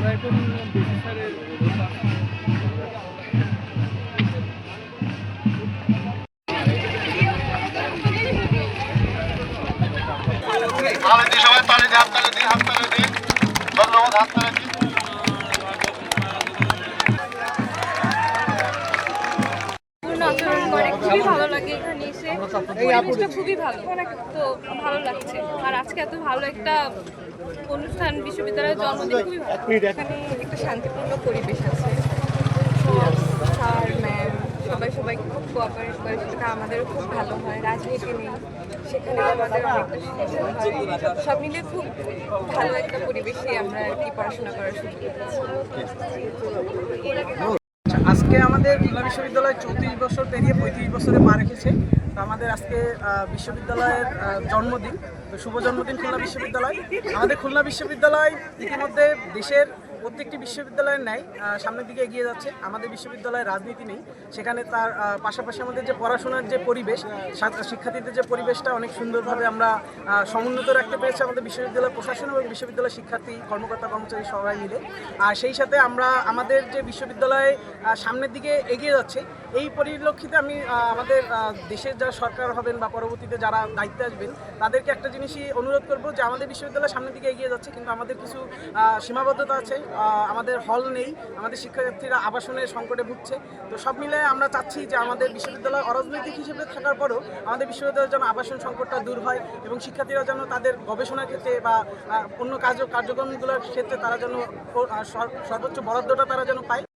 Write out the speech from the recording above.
আমরা এখন স্যারের দিন সবাই তালে দিন হাত তালে দিন হাত তালে দিন ধন্যবাদ, হাত তালে দিন আচরণ করে খুবই ভালো লাগে এখানে এসে। পরিবেশটা খুবই ভালো। তো ভালো লাগছে। আর আজকে এত ভালো একটা অনুষ্ঠান বিশ্ববিদ্যালয়ের জন্মদিন খুবই ভালো। এখানে একটা শান্তিপূর্ণ পরিবেশ আছে। স্যার ম্যাম সবাই সবাইকে খুব কোঅপারেট করে। সেটা আমাদের খুব ভালো হয়। রাজনীতি নেই। সেখানে আমাদের অনেকটা সব মিলে খুব ভালো একটা পরিবেশে আমরা কি পড়াশোনা করার সুযোগ পেয়েছি আজকে আমাদের খুলনা বিশ্ববিদ্যালয় চৌত্রিশ বছর পেরিয়ে পঁয়ত্রিশ বছরে পা রেখেছে। তো আমাদের আজকে বিশ্ববিদ্যালয়ের জন্মদিন, তো শুভ জন্মদিন খুলনা বিশ্ববিদ্যালয়। আমাদের খুলনা বিশ্ববিদ্যালয় ইতিমধ্যে দেশের প্রত্যেকটি বিশ্ববিদ্যালয়ের ন্যায় সামনের দিকে এগিয়ে যাচ্ছে। আমাদের বিশ্ববিদ্যালয়ে রাজনীতি নেই। সেখানে তার পাশাপাশি আমাদের যে পড়াশোনার যে পরিবেশ শিক্ষার্থীদের যে পরিবেশটা অনেক সুন্দরভাবে আমরা সমুন্নত রাখতে পেরেছি আমাদের বিশ্ববিদ্যালয় প্রশাসন এবং বিশ্ববিদ্যালয় শিক্ষার্থী, কর্মকর্তা, কর্মচারী সবাই মিলে। আর সেই সাথে আমরা আমাদের যে বিশ্ববিদ্যালয় সামনের দিকে এগিয়ে যাচ্ছে, এই পরিলক্ষিতে আমি আমাদের দেশের যারা সরকার হবেন বা পরবর্তীতে যারা দায়িত্বে আসবেন, তাদেরকে একটা জিনিসই অনুরোধ করব যে আমাদের বিশ্ববিদ্যালয় সামনের দিকে এগিয়ে যাচ্ছে, কিন্তু আমাদের কিছু সীমাবদ্ধতা আছে। আমাদের হল নেই। আমাদের শিক্ষার্থীরা আবাসনের সংকটে ভুগছে। তো সব মিলে আমরা চাচ্ছি যে আমাদের বিশ্ববিদ্যালয় অরাজনৈতিক হিসেবে থাকার পরও আমাদের বিশ্ববিদ্যালয়ের যেন আবাসন সংকটটা দূর হয় এবং শিক্ষার্থীরা যেন তাদের গবেষণার ক্ষেত্রে বা অন্য কাজ কার্যক্রমগুলোর ক্ষেত্রে তারা যেন সর্বোচ্চ বরাদ্দটা তারা যেন পায়।